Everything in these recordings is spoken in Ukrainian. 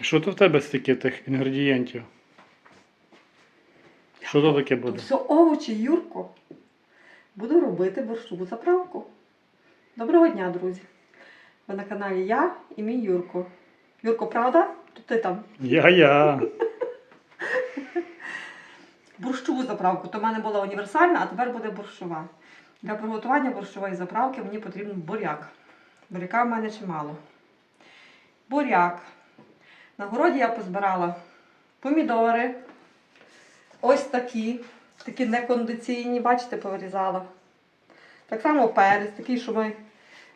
Що то в тебе стільки тих інгредієнтів? Що то таке буде? все овочі, Юрко. Буду робити борщову заправку. Доброго дня, друзі! Ви на каналі я і мій Юрко. Юрко, правда? То ти там. Я-я. борщову заправку. То в мене була універсальна, а тепер буде борщова. Для приготування борщової заправки мені потрібен буряк. Буряка в мене чимало. Буряк. На городі я позбирала помідори. Ось такі. Такі некондиційні, бачите, повирізала. Так само перець, такий, що ми.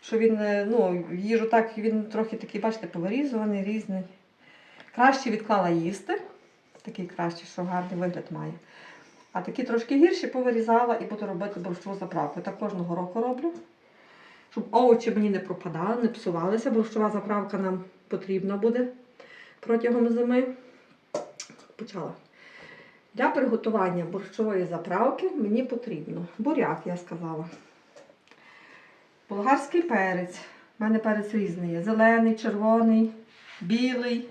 Що він, е, ну, їжу так, він трохи такий, бачите, повирізуваний, різний. Краще відклала їсти. Такий кращий, що гарний вигляд має. А такі трошки гірші повирізала і буду робити борщову заправку. Так кожного року роблю. Щоб овочі мені не пропадали, не псувалися. Борщова заправка нам потрібна буде протягом зими. Почала. Для приготування борщової заправки мені потрібно буряк, я сказала. Болгарський перець. У мене перець різний є. Зелений, червоний, білий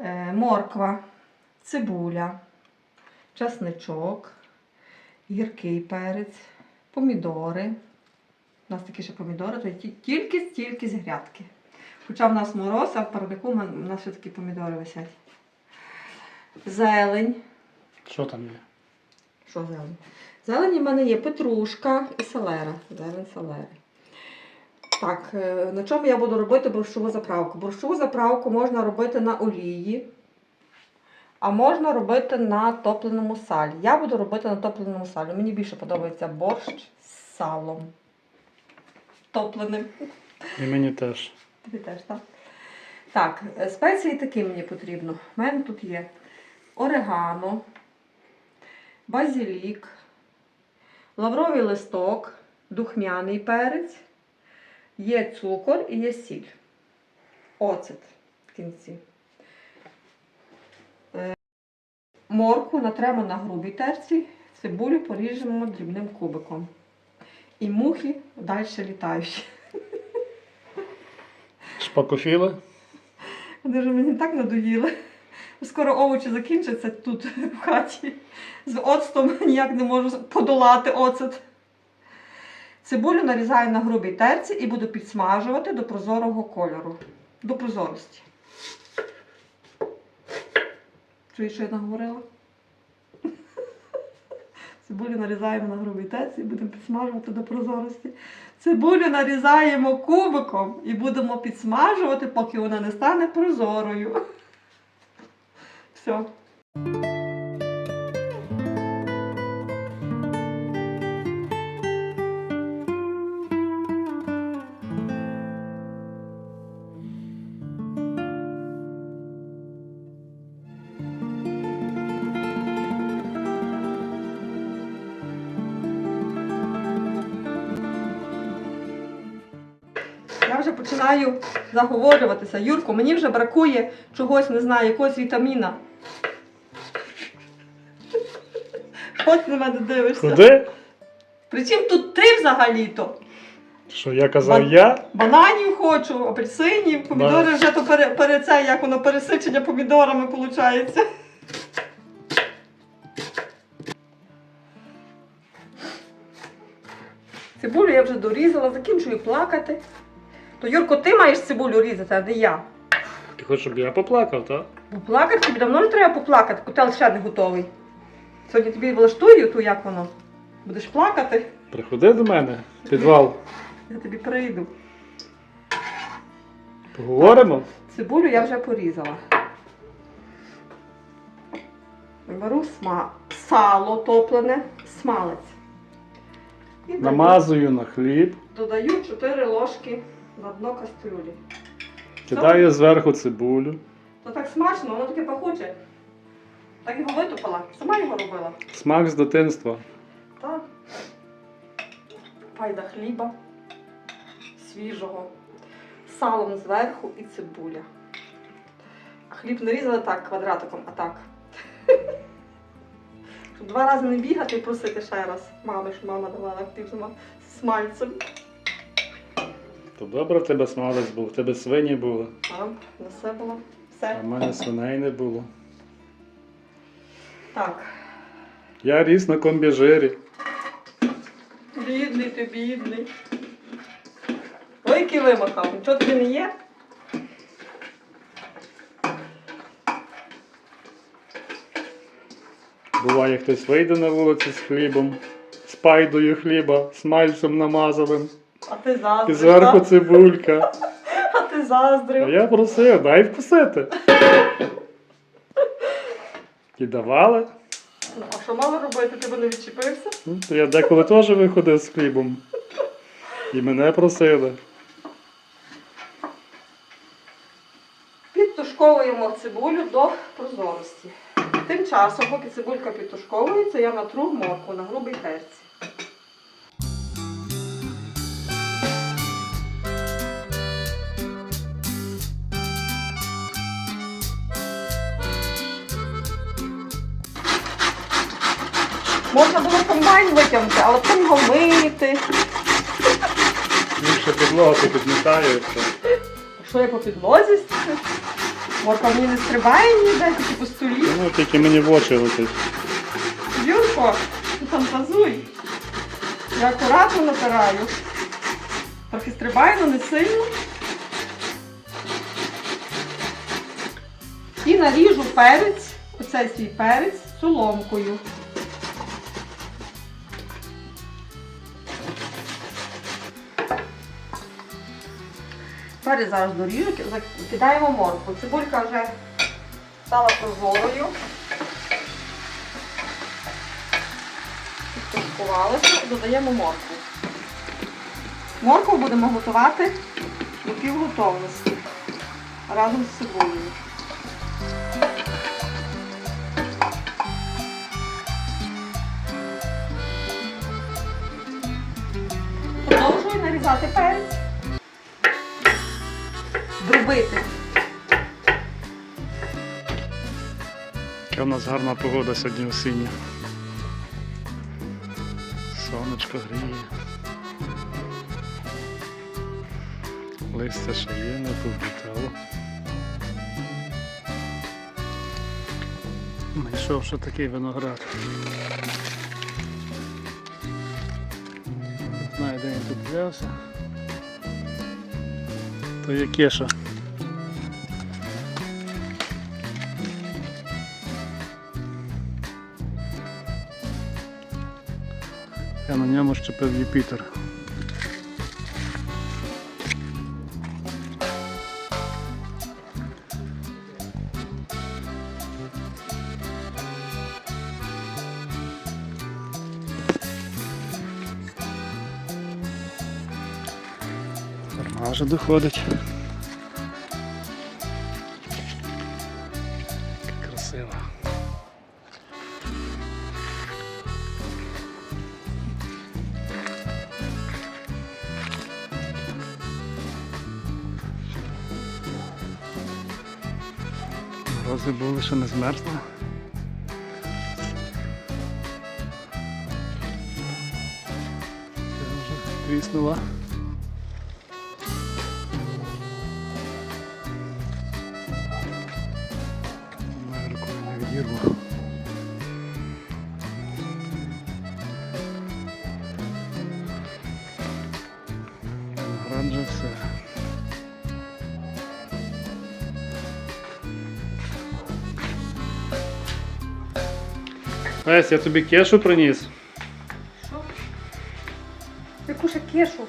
е, морква, цибуля, часничок, гіркий перець, помідори. У нас такі ще помідори, то ті- тільки стільки з грядки. Хоча в нас мороз, а в парнику у нас ще такі помідори висять. Зелень. Що там є? Що зелень? Зелені в мене є петрушка і селера. Зелень селери. Так, е, на чому я буду робити борщову заправку? Борщову заправку можна робити на олії, а можна робити на топленому салі. Я буду робити на топленому салі. Мені більше подобається борщ з салом. Топленим. І мені теж. Тобі теж, так? Так, спеції такі мені потрібно. У мене тут є орегано, базилік, лавровий листок, духмяний перець, є цукор і є сіль. Оцет в кінці. Е, Морку натремо на грубій терці, цибулю поріжемо дрібним кубиком. І мухи далі літають. Шпакофіли? Вони вже мені так надоїли. Скоро овочі закінчаться тут в хаті. З оцтом ніяк не можу подолати оцет. Цибулю нарізаю на грубій терці і буду підсмажувати до прозорого кольору. До прозорості. Чуєш, що я наговорила? Цибулю нарізаємо на грубій терці і будемо підсмажувати до прозорості. Цибулю нарізаємо кубиком і будемо підсмажувати, поки вона не стане прозорою. Все. Починаю заговорюватися. Юрко, мені вже бракує чогось, не знаю, якогось вітаміна. Що ти на мене дивишся? Куди? Причому тут ти взагалі-то? Що я казав Бан- я? Бананів хочу, апельсинів, помідори Да. вже то пере, пере це, як воно пересичення помідорами виходить. Цибулю я вже дорізала, закінчую плакати. То Юрко, ти маєш цибулю різати, а не я. Ти хочеш, щоб я поплакав, так? Бо плакати тобі давно не треба поплакати, котел ще не готовий. Сьогодні тобі влаштую ту, як воно. Будеш плакати, Приходи до мене, в підвал. я тобі прийду. Поговоримо? Цибулю я вже порізала. Беру сма... сало топлене, смалець. І Намазую на хліб, додаю 4 ложки на дно кастрюлі. кидаю зверху цибулю. То так смачно, воно таке пахуче. Так його витопила, сама його робила. Смак з дитинства. Так. Пайда хліба свіжого, салом зверху і цибуля. А хліб не різали так квадратиком, а так. Щоб два рази не бігати і просити ще раз. Мами, що мама давала хліб з смальцем. То добре в тебе смалець був, в тебе свині були, Там, на все було. а в мене свиней не було. Так. Я ріс на комбіжирі. Бідний ти, бідний. Ой, який вимахав. Нічого тобі не є? Буває, хтось вийде на вулицю з хлібом, з пайдою хліба, з мальцем намазаним, А ти і заздрив. зверху так? цибулька. А ти А я просив, дай вкусити. І давали. Ну, А що мало робити? Ти б не відчепився? Ну, то я деколи теж виходив з хлібом. І мене просили. Підтушковуємо цибулю до прозорості. Тим часом, поки цибулька підтушковується, я натру морку на грубий перці. Можна було комбайн витягнути, але потім його мити. Більше підлога то підмітається. Що я по підлозі? Морка мені не стрибає ніде, тільки по столі. Ну, тільки мені в очі летить. Юрко, ти фантазуй. Я акуратно натираю. Трохи стрибаю, але не сильно. І наріжу перець, оцей свій перець соломкою. Перець зараз доріжу, кидаємо моркву. Цибулька вже стала прозорою. Підтушкувалося, додаємо моркву. Моркву будемо готувати до півготовності разом з цибулею. Продовжую нарізати перець. Дробити. Яка в нас гарна погода сьогодні осіння. Сонечко гріє. Листя ще є, не повлітало. Знайшов ще такий виноград. Він тут взявся. То є кеша. Я на ньому щепив Юпітер. Доходить. Яка красива. Морози були, ще не змерзли. Це вже тріснула. Все. Весь, я тобі кешу приніс. Що? Яку ще кешу?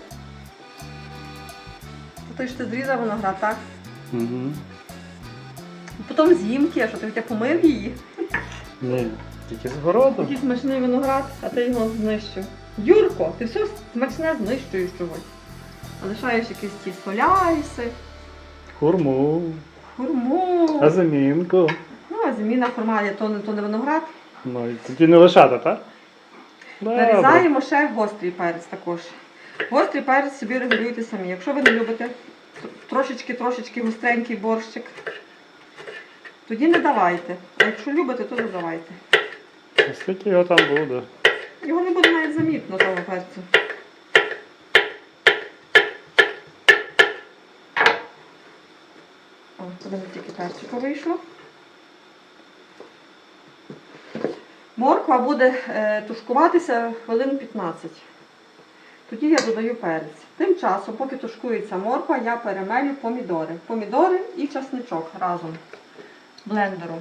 Той ж ти зрізав виноград, так? Угу. Потім з'їм кешу, ти, ти помив її. Ні, тільки з городу. Який смачний виноград, а ти його знищив. Юрко, ти все смачне знищуєш чогось. Лишаєш якісь ті соляйси, Хурму, хурму. азимінку. Ну, а зміна хурма, є то не, то не виноград. Ну, і тоді не лишати, так? Нарізаємо ще гострий перець також. Гострий перець собі регулюйте самі. Якщо ви не любите трошечки-трошечки гостренький борщик, тоді не давайте. А якщо любите, то додавайте. А Скільки його там буде? Його не буде навіть замітно того перцю. О, мене тільки перчику вийшло. Морква буде е, тушкуватися хвилин 15. Тоді я додаю перець. Тим часом, поки тушкується морква, я перемелю помідори. Помідори і часничок разом блендером.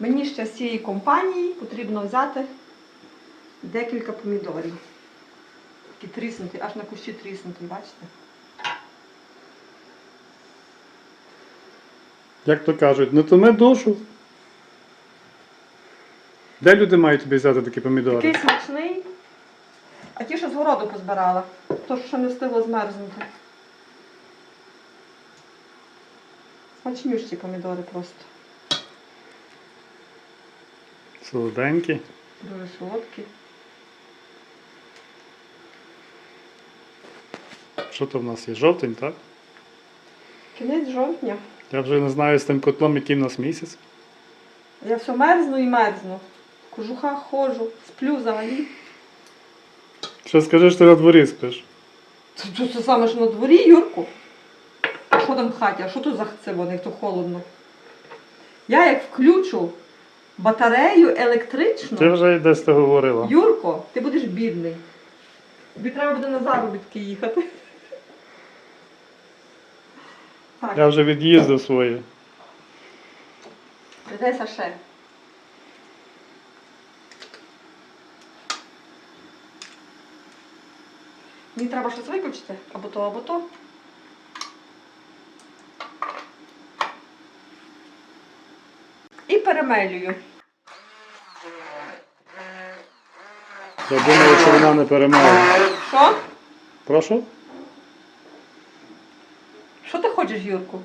Мені ще з цієї компанії потрібно взяти декілька помідорів. Такі тріснуті, аж на кущі тріснуті, бачите? Як то кажуть, не томи душу. Де люди мають тобі взяти такі помідори? Такий смачний. А ті, що з городу позбирала, то що не встигло змерзнути. Смачнющі помідори просто. Солоденькі. Дуже солодкі. Що то в нас є? Жовтень, так? Кінець жовтня. Я вже не знаю з тим котлом, який в нас місяць. Я все мерзну і мерзну. В кожухах ходжу, сплю взагалі. Що скажи, що ти на дворі спиш? Це, це, це саме ж на дворі, Юрку. А що там в хаті? А що тут за це як то холодно? Я як включу батарею електричну. Ти вже десь ти говорила. Юрко, ти будеш бідний. Тобі треба буде на заробітки їхати. Так, Я вже від'їздив своє. придайся ще. Мені треба щось виключити, або то, або то. І перемелюю. Я думаю, що вона не перемагає. Що? Прошу? Хочеш, Юрку?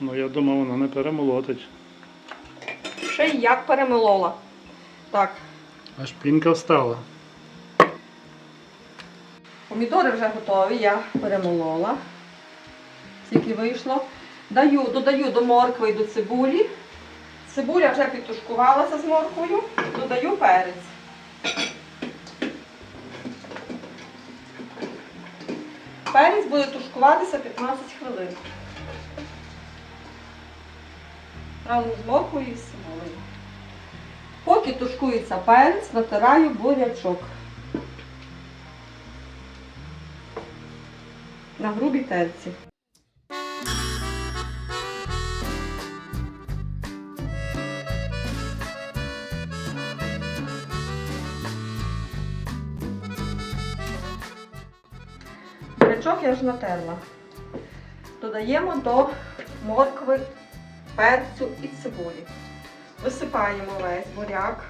Ну я думав, вона не перемолотить. Ще й як перемелола. Так, Аж пінка встала. помідори вже готові, я перемолола. Скільки вийшло. Даю, додаю до моркви і до цибулі. Цибуля вже підтушкувалася з морквою. Додаю перець. Перець буде тушкуватися 15 хвилин. Разом з боку і з. Поки тушкується перець, натираю бурячок. На грубій терці. Я ж натерла. Додаємо до моркви, перцю і цибулі. Висипаємо весь буряк.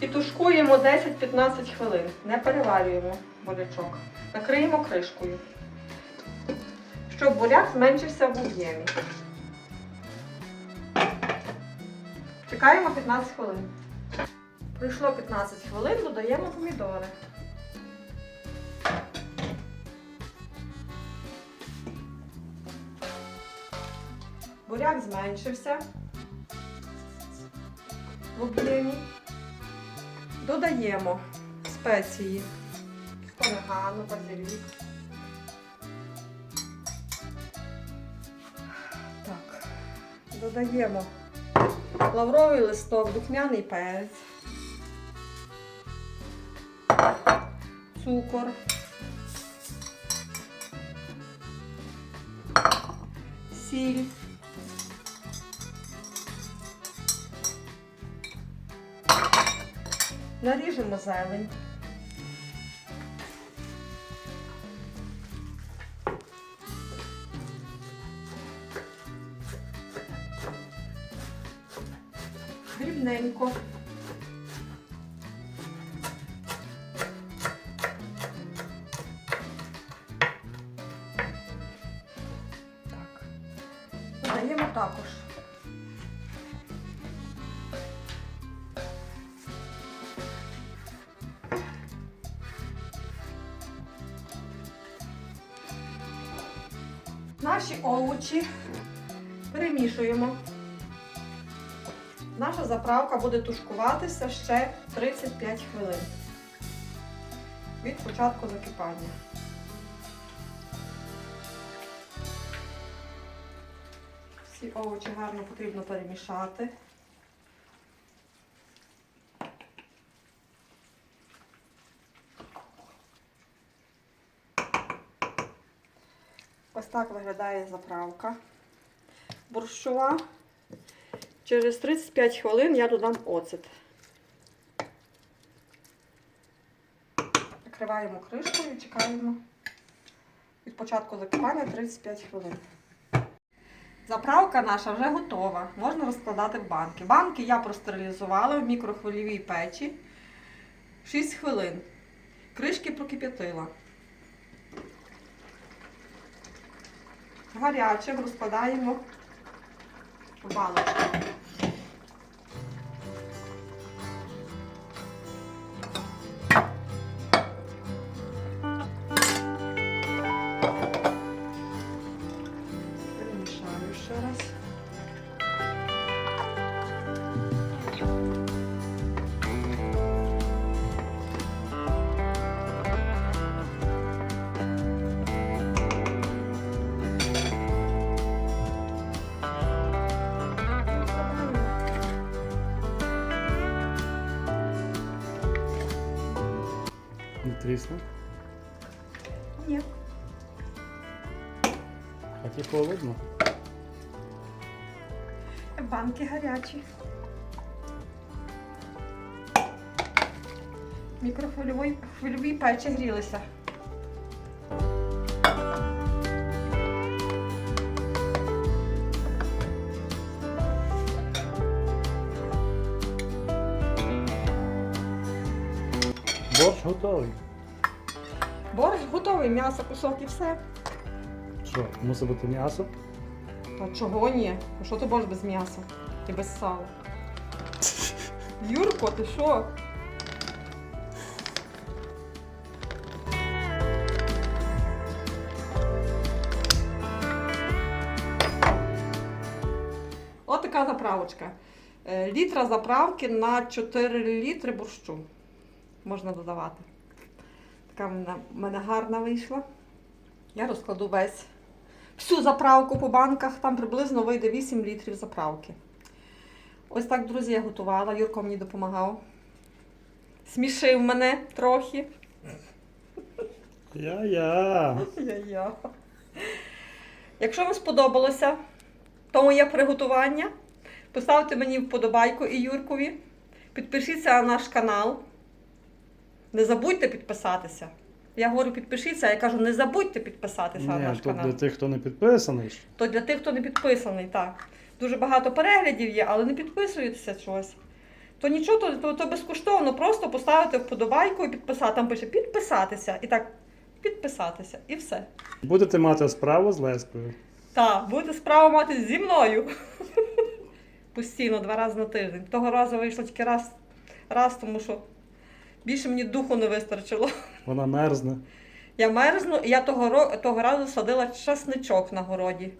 І тушкуємо 10-15 хвилин. Не переварюємо бурячок. Накриємо кришкою, щоб буряк зменшився в об'ємі. Чекаємо 15 хвилин. Пройшло 15 хвилин, додаємо помідори. Буряк зменшився в об'ємі. Додаємо спеції. Орегано, базилік. Так. Додаємо лавровий листок, духмяний перець, цукор, сіль. Наріжемо зелень. Дрібненько. Овочі перемішуємо. Наша заправка буде тушкуватися ще 35 хвилин від початку закипання. Всі овочі гарно потрібно перемішати. Так виглядає заправка борщова. Через 35 хвилин я додам оцет. Накриваємо кришкою і чекаємо від початку закипання 35 хвилин. Заправка наша вже готова. Можна розкладати в банки. Банки я простерилізувала в мікрохвильовій печі 6 хвилин. Кришки прокип'ятила. Гарячим розкладаємо в баночку. Перемішаю Банки гарячі. Мікрохвильовій хвильовій печі грілися. Борщ готовий. Борщ готовий, м'ясо, кусок і все. Що, мусить бути м'ясо? А чого ні? А що ти борщ без м'яса і без сала? Юрко, ти що? От така заправочка. Е, Літра заправки на 4 літри борщу можна додавати. Така в мене гарна вийшла. Я розкладу весь всю заправку по банках, там приблизно вийде 8 літрів заправки. Ось так, друзі, я готувала. Юрко мені допомагав. Смішив мене трохи. Я-я. Я-я. Якщо вам сподобалося то моє приготування, поставте мені вподобайку і Юркові. Підпишіться на наш канал. Не забудьте підписатися. Я говорю, підпишіться, а я кажу, не забудьте підписатися на Ні, наш тут канал. для тих, хто не підписаний. ж. То для тих, хто не підписаний, так. Дуже багато переглядів є, але не підписуєтеся чогось. То нічого, то, то, то безкоштовно, просто поставити вподобайку і підписати. Там пише підписатися. І так, підписатися. І все. Будете мати справу з Лескою. Так, будете справу мати зі мною. Постійно, два рази на тиждень. Того разу вийшло тільки раз, раз, тому що більше мені духу не вистачило. Вона мерзне. Я мерзну, і я того, того разу садила часничок на городі.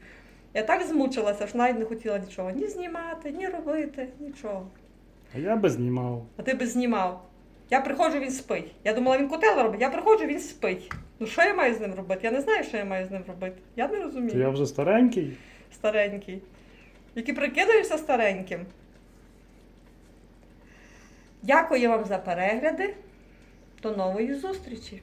Я так змучилася, що навіть не хотіла нічого ні знімати, ні робити, нічого. А я би знімав. А ти би знімав. Я приходжу, він спить. Я думала, він котел робить, я приходжу, він спить. Ну що я маю з ним робити? Я не знаю, що я маю з ним робити. Я не То розумію. я вже старенький. Старенький. Який прикидаєшся стареньким. Дякую вам за перегляди. До нової зустрічі!